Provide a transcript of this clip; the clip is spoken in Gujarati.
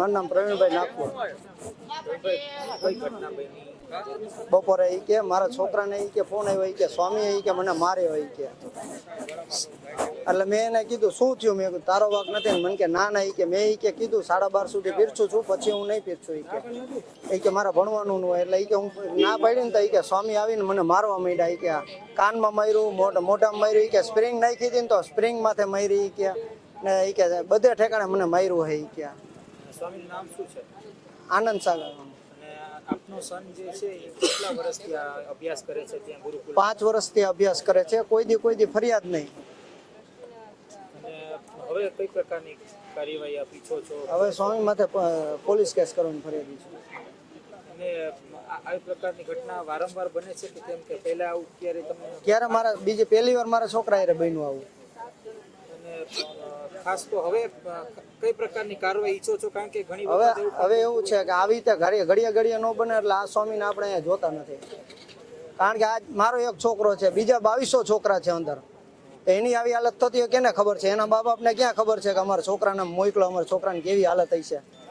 મારું નામ પ્રવીણભાઈ નાગપુર બપોરે એ કે મારા છોકરાને એ કે ફોન આવ્યો કે સ્વામી એ કે મને માર્યો એ કે એટલે મેં એને કીધું શું થયું મેં તારો વાક નથી મને કે ના ના એ કે મેં એ કે કીધું સાડા બાર સુધી પીરછું છું પછી હું નહીં પીરછું એ કે એ કે મારે ભણવાનું હોય એટલે એ કે હું ના પાડી ને તો એ કે સ્વામી આવીને મને મારવા માંડ્યા એ કે કાનમાં માર્યું મોઢા મોઢામાં માર્યું એ કે સ્પ્રિંગ નાખી હતી ને તો સ્પ્રિંગ માથે મારી કે ને એ કે બધે ઠેકાણે મને માર્યું હે એ કે સ્વામીનું નામ શું છે? આનંદ સાગર. અને આપનો સન જે છે એ કેટલા વર્ષથી આ અભ્યાસ કરે છે ત્યાં ગુરુકુલ પાંચ વર્ષથી અભ્યાસ કરે છે કોઈ દી કોઈ દી ફરિયાદ નહીં. અને હવે કઈ પ્રકારની કાર્યવાહી આપ ઈચ્છો છો? હવે સ્વામી માથે પોલીસ કેસ કરવાની ફરિયાદી છે. અને આ આવી પ્રકારની ઘટના વારંવાર બને છે કે કેમ કે પહેલા આવું ક્યારે તમને ક્યારે મારા બીજી પહેલી વાર મારા છોકરા હારે બન્યું આવું. ખાસ તો હવે કઈ પ્રકારની કાર્યવાહી ઈચ્છો છો? કારણ કે ઘણી હવે હવે એવું છે કે આવી રીતે ઘડીએ ઘડીએ ઘડીએ ન બને એટલે આ સ્વામીને આપણે અહીંયા જોતા નથી. કારણ કે આજ મારો એક છોકરો છે બીજા બાવીસો છોકરા છે અંદર. એની આવી હાલત થતી હોય કેને ખબર છે? એના મા બાપને ક્યાં ખબર છે કે અમારા છોકરાને મોકલો અમારા છોકરાને કેવી હાલત થઈ છે?